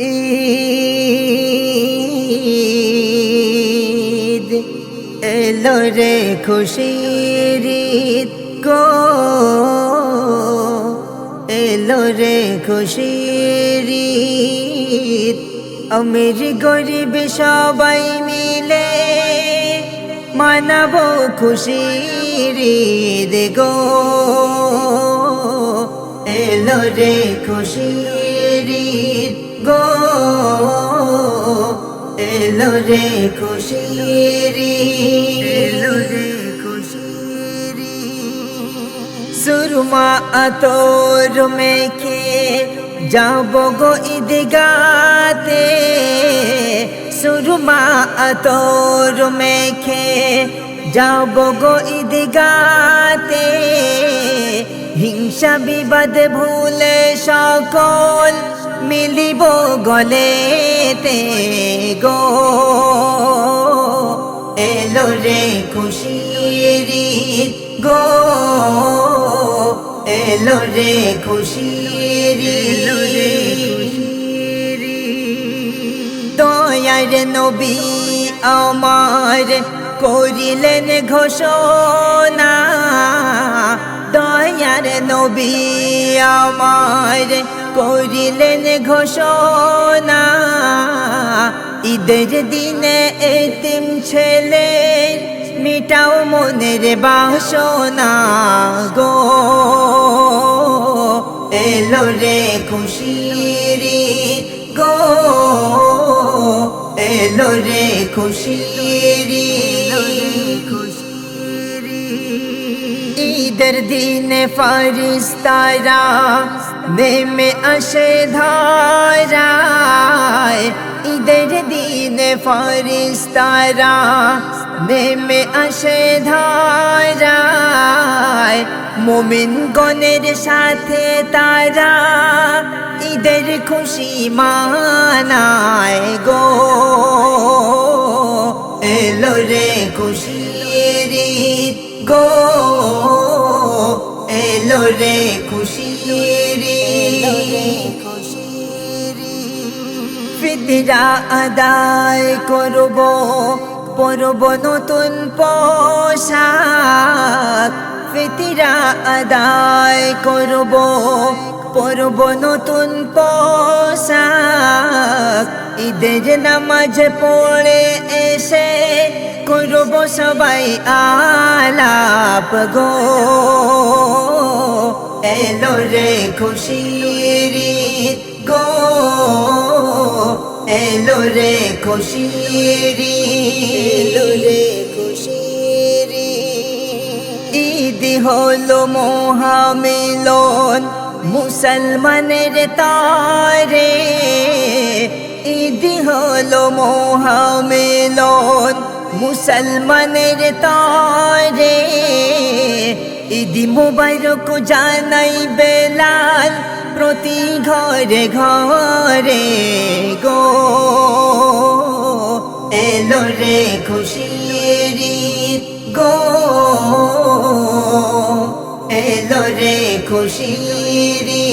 ঈদ এলো রে খুশির ঈদ গো। এলো রে খুশির ঈদ। আমির গরিব সবাই মিলে মানাবো খুশির ঈদ গো। এলো রে খুশির ঈদ গো, এলো রে খুশির। এলো রে খুশির। সুরমা আতর মেখে যাব গো ঈদগাতে। সুরমা আতর মেখে যাব গো ঈদগাতে। হিংসা বিবাদ ভুলে সকল মিলিব গলেতে গো। এলো রে খুশির গো। এলো রে খুশির দয়ার নবী আমার করিলেন ঘোষণা। দয়ার নবী আমার করিলেন ঘোষণা, ঈদের দিনে এতিম ছেলে, মিটাও মনের বাসনা গো এলো রে খুশির গো এলো রে খুশির ঈদ। ঈদের দিনে ফারিস্তারা নেমে আসে ধারায় ঈদের দিনে ফারিস্তারা নেমে আসে ধারায় মোমিন গণের সাথে তারা ঈদের খুশি মানায় গো। এলো রে খুশির ঈদ গো। এলো রে খুশির ফিতরা আদায় করব, পরব নতুন পোশাক। ফিতরা আদায় করব, পরব নতুন পোশাক। ঈদের নামাজ পড়ে এসে করব সবাই আলাপ গো। এলো রে খুশির গো। এলো রে খুশির এলো রে খুশির ঈদ হলো মহামিলন মুসলমানের তারে। ঈদ হলো মহামিলন মুসলমানের তারে। ঈদি মুবারক জানাই বেলাল প্রতি ঘরে ঘরে গো। এলো রে খুশির গো। এলো রে খুশির